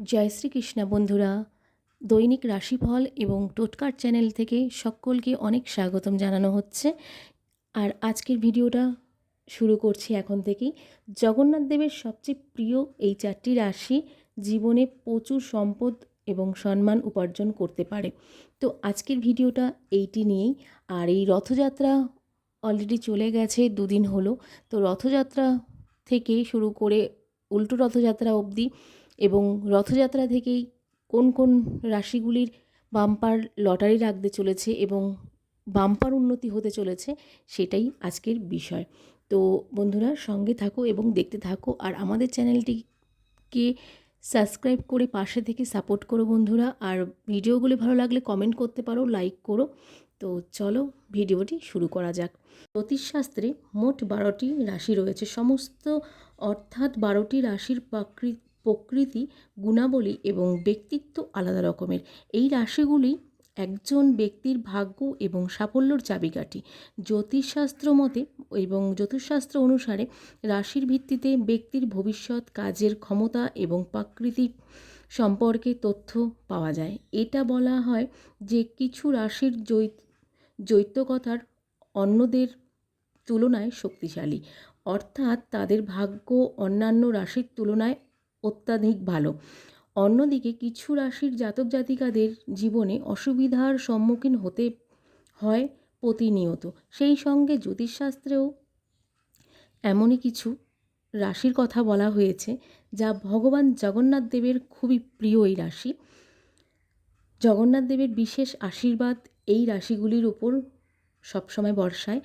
জয় শ্রীকৃষ্ণ বন্ধুরা। দৈনিক রাশিফল এবং টোটকার চ্যানেল থেকে সকলকে অনেক স্বাগতম জানানো হচ্ছে। আর আজকের ভিডিওটা শুরু করছি এখন থেকেই। জগন্নাথ দেবের সবচেয়ে প্রিয় এই চারটি রাশি জীবনে প্রচুর সম্পদ এবং সম্মান উপার্জন করতে পারে। তো আজকের ভিডিওটা এইটি নিয়েই। আর এই রথযাত্রা অলরেডি চলে গেছে, দুদিন হলো। তো রথযাত্রা থেকে শুরু করে উল্টো রথযাত্রা অবধি এবং রথযাত্রা থেকেই কোন কোন রাশিগুলির বাম্পার লটারি রাখতে চলেছে এবং বাম্পার উন্নতি হতে চলেছে সেটাই আজকের বিষয়। তো বন্ধুরা সঙ্গে থাকো এবং দেখতে থাকো আর আমাদের চ্যানেলটিকে সাবস্ক্রাইব করে পাশে থেকে সাপোর্ট করো বন্ধুরা। আর ভিডিওগুলি ভালো লাগলে কমেন্ট করতে পারো, লাইক করো। তো চলো ভিডিওটি শুরু করা যাক। জ্যোতিষশাস্ত্রে মোট বারোটি রাশি রয়েছে। সমস্ত অর্থাৎ বারোটি রাশির প্রাকৃ প্রকৃতি, গুণাবলী এবং ব্যক্তিত্ব আলাদা রকমের। এই রাশিগুলি একজন ব্যক্তির ভাগ্য এবং সাফল্যর চাবিকাঠি। জ্যোতিষশাস্ত্র মতে এবং জ্যোতিষশাস্ত্র অনুসারে রাশির ভিত্তিতে ব্যক্তির ভবিষ্যৎ, কাজের ক্ষমতা এবং প্রাকৃতিক সম্পর্কে তথ্য পাওয়া যায়। এটা বলা হয় যে কিছু রাশির জৈত্যকথার অন্যদের তুলনায় শক্তিশালী। অর্থাৎ তাদের ভাগ্য অন্যান্য রাশির তুলনায় অত্যাধিক ভালো। অন্যদিকে কিছু রাশির জাতক জাতিকাদের জীবনে অসুবিধার সম্মুখীন হতে হয় প্রতিনিয়ত। সেই সঙ্গে জ্যোতিষশাস্ত্রেও এমনই কিছু রাশির কথা বলা হয়েছে, যা ভগবান জগন্নাথ দেবের খুবই প্রিয় এই রাশি। জগন্নাথ দেবের বিশেষ আশীর্বাদ এই রাশিগুলির উপর সবসময় বর্ষায়।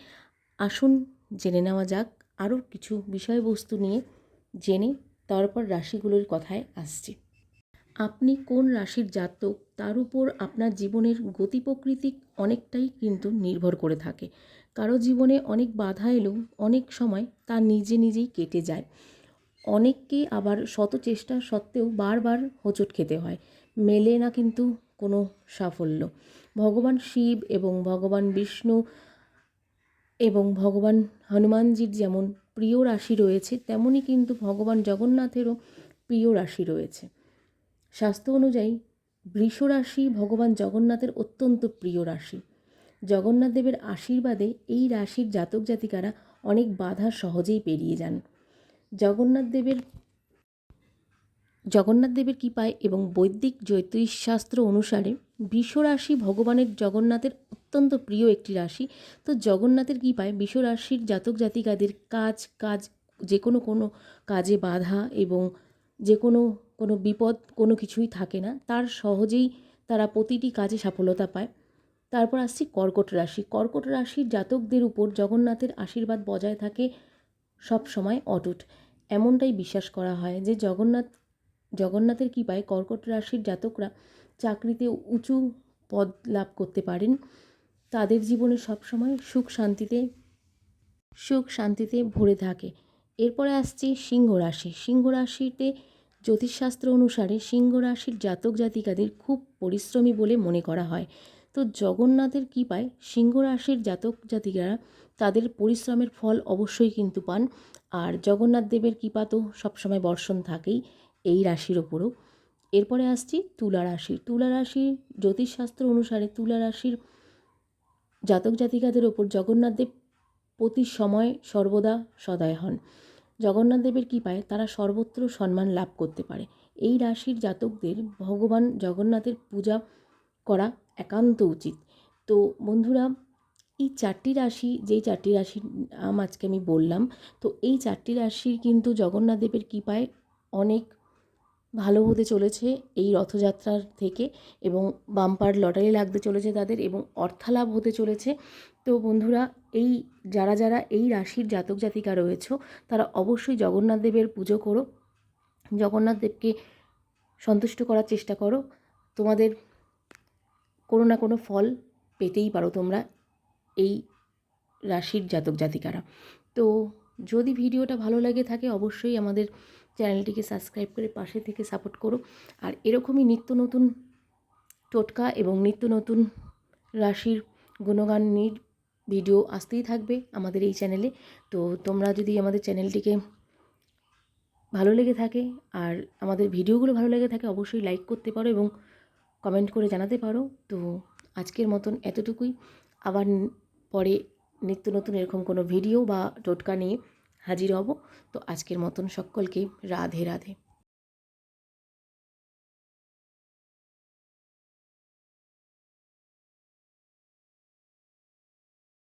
আসুন, জেনে নেওয়া যাক, আরও কিছু বিষয়বস্তু নিয়ে জেনে তারপর রাশিগুলোর কথায় আসছি। আপনি কোন রাশির জাতক, তার উপর আপনার জীবনের গতি প্রকৃতি অনেকটাই কিন্তু নির্ভর করে থাকে। কারও জীবনে অনেক বাধা এলেও অনেক সময় তা নিজে নিজেই কেটে যায়। অনেককে আবার শত চেষ্টা সত্ত্বেও বারবার হোঁচট খেতে হয়। মেলে না কিন্তু কোনো সাফল্য। ভগবান শিব এবং ভগবান বিষ্ণু এবং ভগবান হনুমানজির যেমন প্রিয় রাশি রয়েছে, তেমনই কিন্তু ভগবান জগন্নাথেরও প্রিয় রাশি রয়েছে। স্বাস্থ্য অনুযায়ী বৃষ রাশি ভগবান জগন্নাথের অত্যন্ত প্রিয় রাশি। জগন্নাথ দেবের আশীর্বাদে এই রাশির জাতক জাতিকারা অনেক বাধা সহজেই পেরিয়ে যান। জগন্নাথ দেবের জগন্নাথ দেবের কৃপায় এবং বৈদিক জ্যোতিষশাস্ত্র অনুসারে রাশি ভগবানের জগন্নাথের অত্যন্ত প্রিয় একটি রাশি। তো জগন্নাথের কৃপায় রাশির জাতক জাতিকাদের কাজ কাজ যে কোনো কোনো কাজে বাধা এবং যে কোনো কোনো বিপদ কোনো কিছুই থাকে না। তার সহজেই তারা প্রতিটি কাজে সফলতা পায়। তারপর আসছি কর্কট রাশি। কর্কট রাশির জাতকদের উপর জগন্নাথের আশীর্বাদ বজায় থাকে সব সময় অটুট। এমনটাই বিশ্বাস করা হয় যে জগন্নাথ জগন্নাথের কৃপায় কর্কট রাশির জাতকরা চাকরিতে উঁচু পদ লাভ করতে পারেন। তাদের জীবনে সবসময় সুখ শান্তিতে সুখ শান্তিতে ভরে থাকে। এরপরে আসছে সিংহ রাশি। সিংহ রাশিতে জ্যোতিষশাস্ত্র অনুসারে সিংহ রাশির জাতক জাতিকাদের খুব পরিশ্রমী বলে মনে করা হয়। তো জগন্নাথের কৃপায় সিংহ রাশির জাতক জাতিকারা তাদের পরিশ্রমের ফল অবশ্যই কিন্তু পান। আর জগন্নাথ দেবের কৃপা তো সবসময় বর্ষণ থাকেই। এই রাশির ওপরও। এরপরে আসছি তুলা রাশি তুলা রাশির জ্যোতিষশাস্ত্র অনুসারে তুলা রাশির জাতক জাতিকাদের ওপর জগন্নাথদেব প্রতি সময় সর্বদা সদয় হন। জগন্নাথদেবের কৃপায় তারা সর্বত্র সম্মান লাভ করতে পারে। এই রাশির জাতকদের ভগবান জগন্নাথের পূজা করা একান্ত উচিত। তো বন্ধুরা, এই চারটি রাশি, যেই চারটি রাশির নাম আজকে আমি বললাম, তো এই চারটি রাশির কিন্তু জগন্নাথদেবের কৃপায় অনেক ভালো হতে চলেছে এই রথযাত্রার থেকে এবং বাম্পার লটারি লাগতে চলেছে তাদের এবং অর্থালাভ হতে চলেছে। তো বন্ধুরা, এই যারা যারা এই রাশির জাতক জাতিকা রয়েছ, তারা অবশ্যই জগন্নাথ দেবের পুজো করো। জগন্নাথ দেবকে সন্তুষ্ট করার চেষ্টা করো। তোমাদের কোনো না কোনো ফল পেতেই পারো তোমরা এই রাশির জাতক জাতিকারা। তো যদি ভিডিওটা ভালো লাগে থাকে, অবশ্যই আমাদের চ্যানেলটিকে সাবস্ক্রাইব করে পাশে থেকে সাপোর্ট করো। আর এরকমই নিত্য নতুন টোটকা এবং নিত্য নতুন রাশির গুণগানের ভিডিও আসতেই থাকবে আমাদের এই চ্যানেলে। তো তোমরা যদি আমাদের চ্যানেলটিকে ভালো লেগে থাকে আর আমাদের ভিডিওগুলো ভালো লেগে থাকে, অবশ্যই লাইক করতে পারো এবং কমেন্ট করে জানাতে পারো। তো আজকের মতন এতটুকুই। আবার পরে নিত্য নতুন এরকম কোনো ভিডিও বা টোটকা নিয়ে হাজির হব। তো আজকের মতন সকলকে রাধে রাধে।